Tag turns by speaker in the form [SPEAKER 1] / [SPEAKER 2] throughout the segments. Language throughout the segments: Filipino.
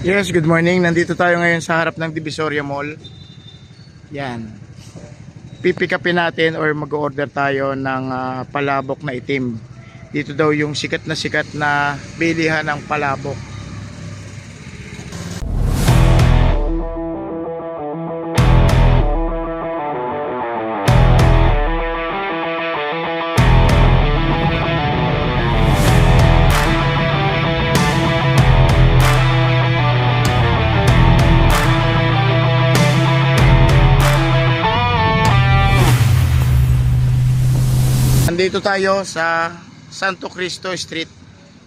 [SPEAKER 1] Yes, good morning. Nandito tayo ngayon sa harap ng Divisoria Mall. Yan. Pipikapin natin or mag-order tayo ng ah, palabok na itim. Dito daw yung sikat na sikat na bilihan ng palabok. Nandito tayo sa Santo Cristo Street.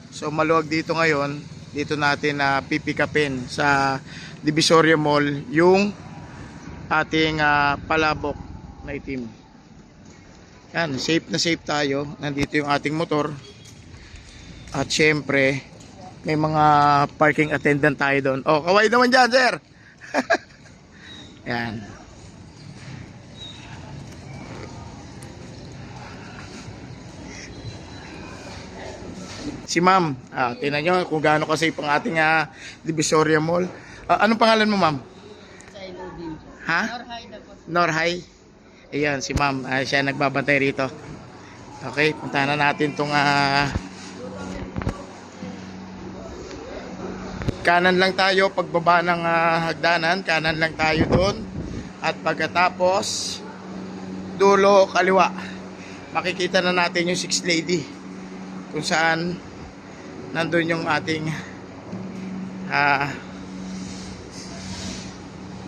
[SPEAKER 1] So maluwag dito ngayon. Dito natin na pipikapin sa Divisoria Mall yung ating ah, palabok na itim. Yan, safe na safe tayo. Nandito yung ating motor. At syempre, may mga parking attendant tayo doon. Oh, kaway naman dyan, sir. Yan. Si ma'am, ah, tingnan nyo kung gaano kasi ang ating ah, Divisoria Mall. Ah, anong pangalan mo ma'am? Ha?
[SPEAKER 2] Norhay.
[SPEAKER 1] Ayan, si ma'am. Ah, siya nagbabantay rito. Okay, puntahan na natin tong ah, kanan lang tayo pagbaba ng ah, hagdanan. Kanan lang tayo doon. At pagkatapos, dulo, kaliwa. Makikita na natin yung Six Lady. Kung saan nandun yung ating ah,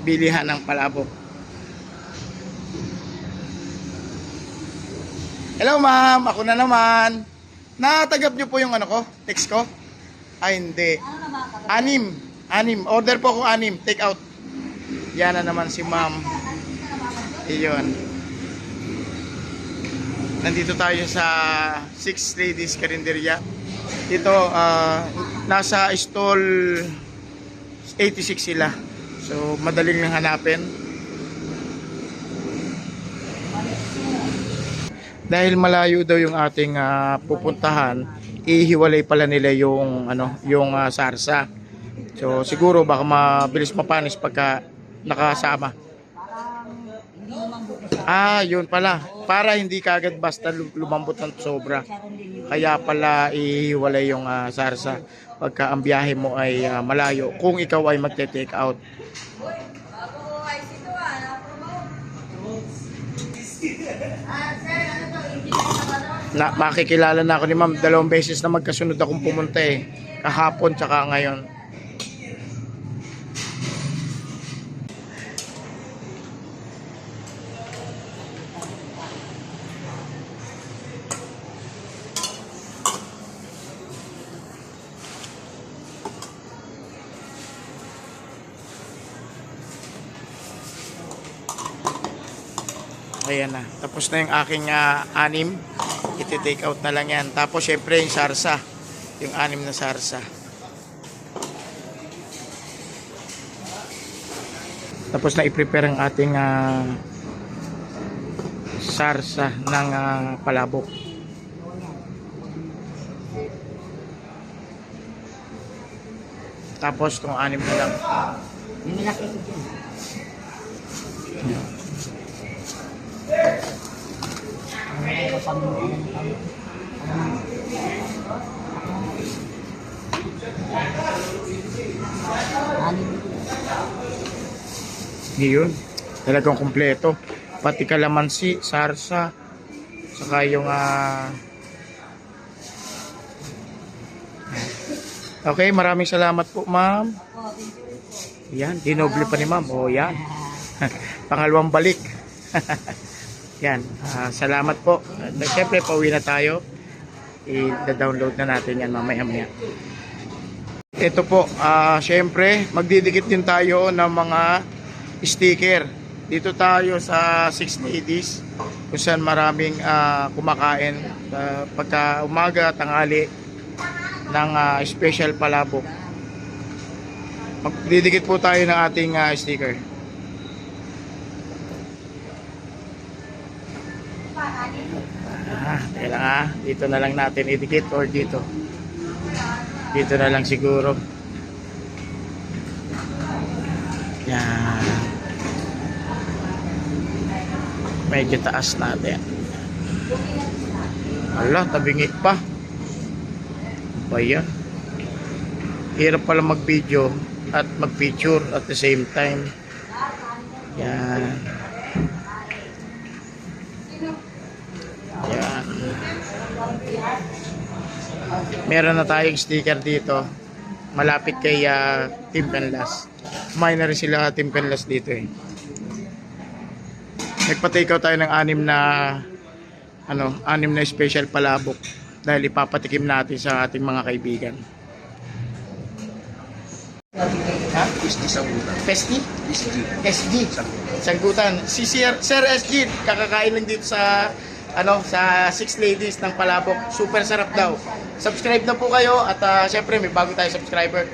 [SPEAKER 1] bilihan ng palabok. Hello ma'am, ako na naman. Natagap niyo po yung ano ko, text ko? Ay hindi. Anim. Anim. Order po ako anim. Take out. Yan na naman si ma'am. Iyon. Nandito tayo sa Six Ladies Carinderia. Dito, ah, nasa stall 86 sila. So, madaling lang hanapin. Dahil malayo daw yung ating ah, pupuntahan, ihiwalay pala nila yung ano, yung ah, sarsa. So, siguro baka mabilis mapanis pagka nakasama. Ah, yun pala. Para hindi kagad basta lu- lumambot ng sobra. Kaya pala ihiwalay yung ah, sarsa pagka ang biyahe mo ay ah, malayo kung ikaw ay magte-take out. Na makikilala na ako ni Ma'am dalawang beses na magkasunod akong pumunta eh. Kahapon tsaka ngayon. Ayan na. Tapos na yung aking ah, anim. Iti-take out na lang yan. Tapos syempre yung sarsa. Yung anim na sarsa. Tapos na i-prepare ang ating ah, sarsa ng ah, palabok. Tapos itong anim na lang.
[SPEAKER 2] Dyan. Ano pa
[SPEAKER 1] Yun. Talagang kumpleto. Pati kalamansi, sarsa, saka yung ah Okay, maraming salamat po, ma'am. Yan, dinoble pa ni ma'am. Oh, yan. Pangalawang balik. yan, ah, salamat po. At Siyempre, pauwi na tayo. I-download na natin yan mamaya-maya. Ito po, ah, syempre, magdidikit din tayo ng mga sticker. Dito tayo sa Six Ladies, kung saan maraming ah, kumakain ah, pagka umaga, tanghali, ng ah, special palabok. Magdidikit po tayo ng ating ah, sticker. ah, teka lang ah dito na lang natin idikit or dito? Dito na lang siguro. Yan. Medyo taas natin. Ala tabingi pa. Ba yan hirap pala mag video at mag picture at the same time. Yan. Meron na tayong sticker dito. Malapit kay uh, Team Penlas. Kumain na rin sila Team Penlas dito eh. Nagpa-take out tayo ng anim na ano, anim na special palabok dahil ipapatikim natin sa ating mga kaibigan. Ha?
[SPEAKER 3] Isti sa ulan.
[SPEAKER 1] Pesti?
[SPEAKER 3] Isti.
[SPEAKER 1] SG. Sanggutan. Si Sir, Sir SG, kakakain lang dito sa ano sa Six Ladies ng Palabok. Super sarap daw. Subscribe na po kayo at ah, syempre may bago tayo subscriber.